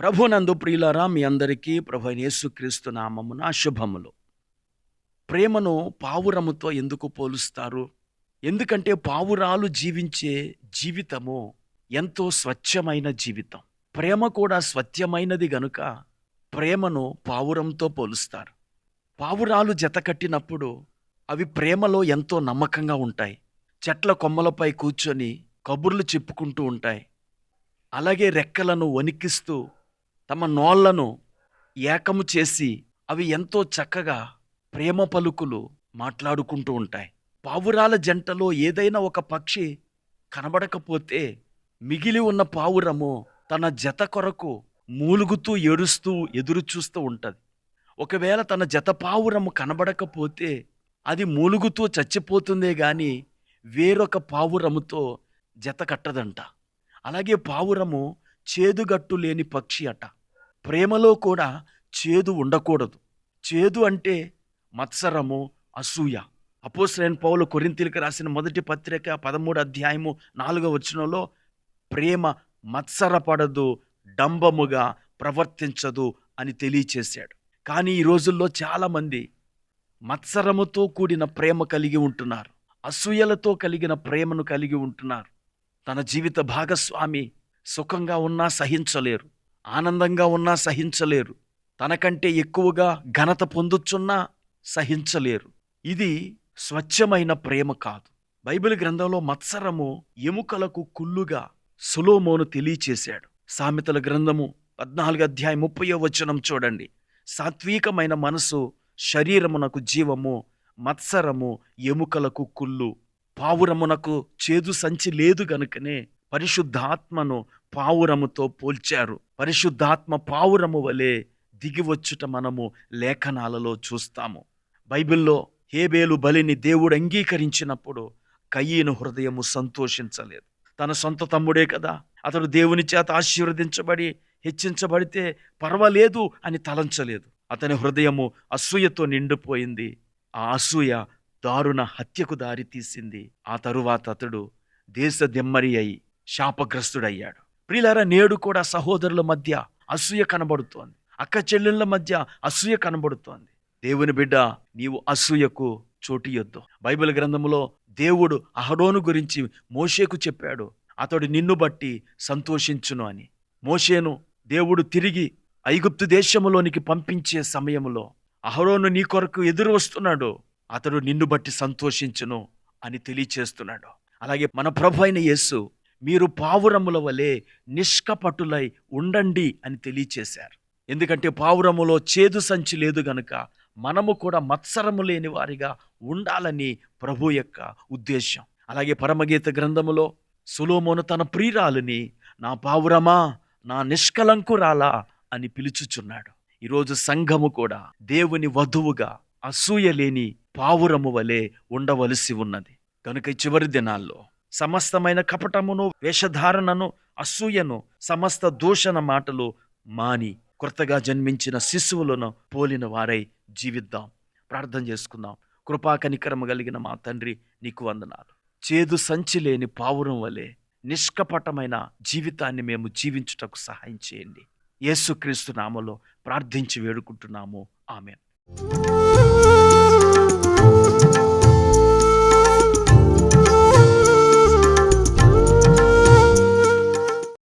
ప్రభునందు ప్రియులారా మీ అందరికీ ప్రభు యేసుక్రీస్తు నామమున శుభములు. ప్రేమను పావురముతో ఎందుకు పోలుస్తారు? ఎందుకంటే పావురాలు జీవించే జీవితము ఎంతో స్వచ్ఛమైన జీవితం. ప్రేమ కూడా స్వచ్ఛమైనది గనుక ప్రేమను పావురంతో పోలుస్తారు. పావురాలు జతకట్టినప్పుడు అవి ప్రేమలో ఎంతో నమ్మకంగా ఉంటాయి. చెట్ల కొమ్మలపై కూర్చొని కబుర్లు చెప్పుకుంటూ ఉంటాయి. అలాగే రెక్కలను వణికిస్తూ తమ నోళ్ళను ఏకము చేసి అవి ఎంతో చక్కగా ప్రేమ పలుకులు మాట్లాడుకుంటూ ఉంటాయి. పావురాల జంటలో ఏదైనా ఒక పక్షి కనబడకపోతే మిగిలి ఉన్న పావురము తన జత కొరకు మూలుగుతూ ఏడుస్తూ ఎదురు చూస్తూ ఉంటుంది. ఒకవేళ తన జత పావురము కనబడకపోతే అది మూలుగుతూ చచ్చిపోతుందే గాని వేరొక పావురముతో జత కట్టదంట. అలాగే పావురము చేదుగట్టు లేని పక్షి అట. ప్రేమలో కూడా చేదు ఉండకూడదు. చేదు అంటే మత్సరము అసూయ. అపోసరైన పౌలు కొరింతీలకు రాసిన మొదటి పత్రిక పదమూడు అధ్యాయము నాలుగవ వచనంలో ప్రేమ మత్సరపడదు డంబముగా ప్రవర్తించదు అని తెలియచేశాడు. కానీ ఈ రోజుల్లో చాలామంది మత్సరముతో కూడిన ప్రేమ కలిగి ఉంటున్నారు. అసూయలతో కలిగిన ప్రేమను కలిగి ఉంటున్నారు. తన జీవిత భాగస్వామి సుఖంగా ఉన్నా సహించలేరు. ఆనందంగా ఉన్నా సహించలేరు. తనకంటే ఎక్కువగా ఘనత పొందుచున్నా సహించలేరు. ఇది స్వచ్ఛమైన ప్రేమ కాదు. బైబిల్ గ్రంథంలో మత్సరము ఎముకలకు కుళ్ళుగా సులోమోను తెలియచేశాడు. సామెతల గ్రంథము పద్నాలుగు అధ్యాయం ముప్పయో వచనం చూడండి. సాత్వికమైన మనసు శరీరమునకు జీవము మత్సరము ఎముకలకు కుళ్ళు. పావురమునకు చేదు సంచి లేదు గనుకనే పరిశుద్ధాత్మను పావురముతో పోల్చారు. పరిశుద్ధాత్మ పావురము వలె దిగివచ్చుట మనము లేఖనాలలో చూస్తాము. బైబిల్లో హేబేలు బలిని దేవుడు అంగీకరించినప్పుడు కయ్యను హృదయము సంతోషించలేదు. తన సొంత తమ్ముడే కదా అతడు దేవుని చేత ఆశీర్వదించబడి హెచ్చించబడితే పర్వాలేదు అని తలంచలేదు. అతని హృదయము అసూయతో నిండిపోయింది. ఆ అసూయ దారుణ హత్యకు దారి తీసింది ఆ తరువాత అతడు దేశ దెమ్మరి అయి శాపగ్రస్తుడయ్యాడు. ప్రియులారా నేడు కూడా సహోదరుల మధ్య అసూయ కనబడుతోంది. అక్క చెల్లెళ్ళ మధ్య అసూయ కనబడుతోంది. దేవుని బిడ్డ నీవు అసూయకు చోటియొద్దు బైబిల్ గ్రంథములో దేవుడు అహరోను గురించి మోషేకు చెప్పాడు. అతడు నిన్ను బట్టి సంతోషించును అని. మోషేను దేవుడు తిరిగి ఐగుప్తు దేశములోనికి పంపించే సమయంలో అహరోను నీ కొరకు ఎదురు వస్తున్నాడు. అతడు నిన్ను బట్టి సంతోషించును అని తెలియచేస్తున్నాడు. అలాగే మన ప్రభు అయిన యేసు మీరు పావురముల వలె నిష్కపటులై ఉండండి అని తెలియచేశారు. ఎందుకంటే పావురములో చేదు సంచి లేదు గనుక మనము కూడా మత్సరము లేని వారిగా ఉండాలని ప్రభు యొక్క ఉద్దేశం అలాగే పరమగీత గ్రంథములో సులోమోను తన ప్రియురాలుని నా పావురమా నా నిష్కలంకురాలా అని పిలుచుచున్నాడు. ఈరోజు సంఘము కూడా దేవుని వధువుగా అసూయ లేని పావురము వలె ఉండవలసి ఉన్నది. కనుక చివరి దినాల్లో సమస్తమైన కపటమును వేషధారణను అసూయను సమస్త దూషణ మాటలు మాని కొత్తగా జన్మించిన శిశువులను పోలిన వారై జీవిద్దాం. ప్రార్థన చేసుకుందాం. కృపా కనికరము కలిగిన మా తండ్రి నీకు వందనాలు. చేదు సంచి లేని పావురం వలె నిష్కపటమైన జీవితాన్ని మేము జీవించుటకు సహాయం చేయండి. యేసుక్రీస్తు నామలో ప్రార్థించి వేడుకుంటున్నాము. ఆమె